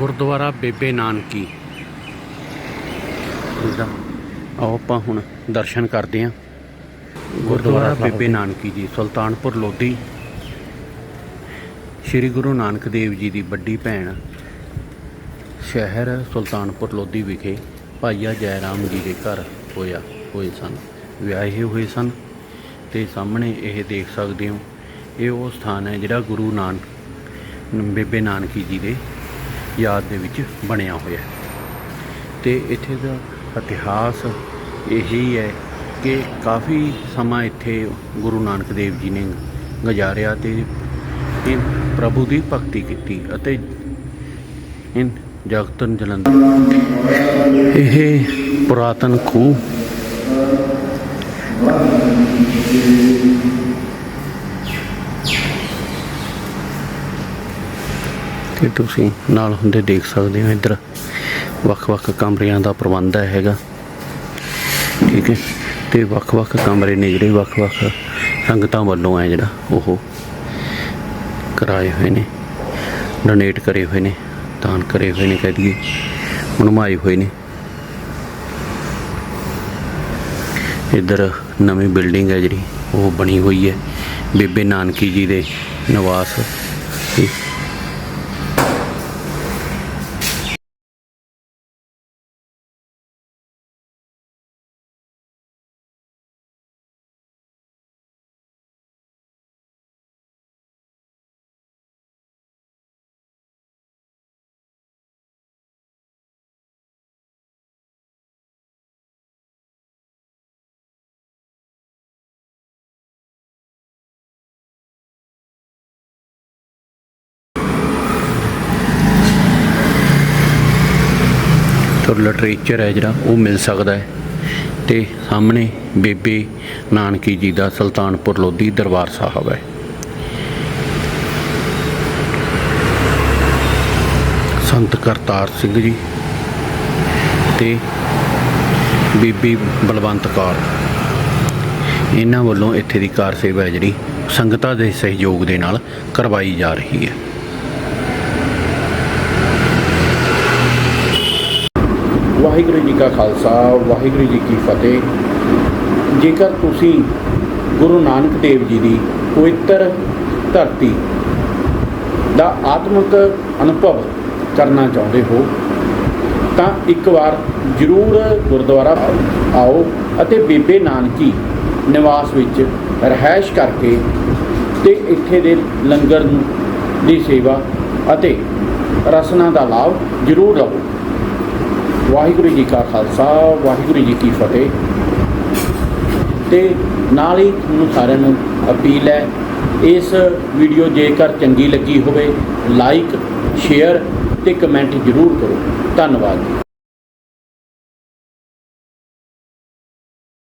ਗੁਰਦੁਆਰਾ ਬੇਬੇ ਨਾਨਕੀ। ਦਾ ਆਓ ਆਪਾਂ ਹੁਣ ਦਰਸ਼ਨ ਕਰਦੇ ਹਾਂ। ਗੁਰਦੁਆਰਾ ਬੇਬੇ ਨਾਨਕੀ ਜੀ ਸੁਲਤਾਨਪੁਰ ਲੋਧੀ। ਸ੍ਰੀ ਗੁਰੂ ਨਾਨਕ ਦੇਵ ਜੀ ਦੀ ਵੱਡੀ ਭੈਣ ਸ਼ਹਿਰ ਸੁਲਤਾਨਪੁਰ ਲੋਧੀ ਵਿਖੇ ਭਾਈਆ ਜੈ ਰਾਮ ਜੀ ਦੇ ਘਰ ਹੋਇਆ ਹੋਏ ਸਨ ਵਿਆਹੇ ਹੋਏ ਸਨ ਤੇ ਸਾਹਮਣੇ ਇਹ ਦੇਖ ਸਕਦੇ ਹੋ ਇਹ ਉਹ ਸਥਾਨ ਹੈ ਜਿਹੜਾ ਗੁਰੂ ਨਾਨਕ ਬੇਬੇ ਨਾਨਕੀ ਜੀ ਦੇ ਯਾਦ ਦੇ ਵਿੱਚ ਬਣਿਆ ਹੋਇਆ ਹੈ। ਤੇ ਇੱਥੇ ਦਾ ਇਤਿਹਾਸ ਇਹੀ ਹੈ ਕਿ ਕਾਫੀ ਸਮਾਂ ਇੱਥੇ ਗੁਰੂ ਨਾਨਕ ਦੇਵ ਜੀ ਨੇ ਗੁਜ਼ਾਰਿਆ ਤੇ ਇਹ ਪ੍ਰਭੂ ਦੀ ਭਗਤੀ ਕੀਤੀ ਅਤੇ ਇਨ ਜਗਤਨ ਜਲੰਧਰ ਇਹ ਪੁਰਾਤਨ ਖੂਹ ਤੇ ਤੁਸੀਂ ਨਾਲ ਹੁੰਦੇ ਦੇਖ ਸਕਦੇ ਹੋ। ਇੱਧਰ ਵੱਖ-ਵੱਖ ਕਮਰਿਆਂ ਦਾ ਪ੍ਰਬੰਧ ਹੈਗਾ। ਠੀਕ ਹੈ। ਤੇ ਵੱਖ-ਵੱਖ ਕਮਰੇ ਨੇ ਜਿਹੜੇ ਵੱਖ-ਵੱਖ ਸੰਗਤਾਂ ਵੱਲੋਂ ਹੈ ਜਿਹੜਾ ਉਹ ਕਰਾਏ ਹੋਏ ਨੇ। ਡੋਨੇਟ ਕਰੇ ਹੋਏ ਨੇ, ਦਾਨ ਕਰੇ ਹੋਏ ਨੇ ਕਹਿ ਦਈਏ। ਬਣਵਾਏ ਹੋਏ ਨੇ। ਇੱਧਰ ਨਵੀਂ ਬਿਲਡਿੰਗ ਹੈ ਜਿਹੜੀ, ਉਹ ਬਣੀ ਹੋਈ ਹੈ। ਬੇਬੇ ਨਾਨਕੀ ਜੀ ਦੇ ਨਿਵਾਸ। ਦੀ ਲਿਟਰੇਚਰ ਹੈ ਜਿਹੜਾ, ਉਹ ਮਿਲ ਸਕਦਾ ਹੈ। ਤੇ ਸਾਹਮਣੇ ਬੇਬੇ ਨਾਨਕੀ ਜੀ ਦਾ ਸੁਲਤਾਨਪੁਰ ਲੋਧੀ ਦਰਬਾਰ ਸਾਹਿਬ ਹੈ। ਸੰਤ ਕਰਤਾਰ ਸਿੰਘ ਜੀ ਤੇ ਬੀਬੀ ਬਲਵੰਤ ਕੌਰ। ਇਹਨਾਂ ਵੱਲੋਂ ਇੱਥੇ ਦੀ ਕਾਰ ਸੇਵਾ ਹੈ ਜਿਹੜੀ ਸੰਗਤਾਂ ਦੇ ਸਹਿਯੋਗ ਦੇ ਨਾਲ ਕਰਵਾਈ ਜਾ ਰਹੀ ਹੈ। ਵਾਹਿਗੁਰੂ ਜੀ ਕਾ ਖਾਲਸਾ, ਵਾਹਿਗੁਰੂ ਜੀ ਕੀ ਫਤਿਹ। ਜੇਕਰ ਤੁਸੀਂ ਗੁਰੂ ਨਾਨਕ ਦੇਵ ਜੀ ਦੀ ਪਵਿੱਤਰ ਧਰਤੀ ਦਾ ਆਤਮਿਕ ਅਨੁਭਵ ਕਰਨਾ ਚਾਹੁੰਦੇ ਹੋ, ਤਾਂ ਇੱਕ ਵਾਰ ਜ਼ਰੂਰ ਗੁਰਦੁਆਰਾ ਆਓ ਅਤੇ ਬੇਬੇ ਨਾਨਕੀ ਨਿਵਾਸ ਵਿੱਚ ਰਹਿائش ਕਰਕੇ ਤੇ ਇੱਥੇ ਦੇ ਲੰਗਰ ਦੀ ਸੇਵਾ ਅਤੇ ਰਸਨਾ ਦਾ ਲਾਭ ਜ਼ਰੂਰ ਲਓ ਵਾਹਿਗੁਰੂ ਜੀ ਕਾ ਖਾਲਸਾ, ਵਾਹਿਗੁਰੂ ਜੀ ਕੀ ਫਤਿਹ। ਤੇ ਨਾਲ ਹੀ ਤੁਹਾਨੂੰ ਸਾਰਿਆਂ ਨੂੰ ਅਪੀਲ ਹੈ, ਇਸ ਵੀਡੀਓ ਜੇਕਰ ਚੰਗੀ ਲੱਗੀ ਹੋਵੇ ਲਾਈਕ ਸ਼ੇਅਰ ਤੇ ਕਮੈਂਟ ਜ਼ਰੂਰ ਕਰੋ। ਧੰਨਵਾਦ।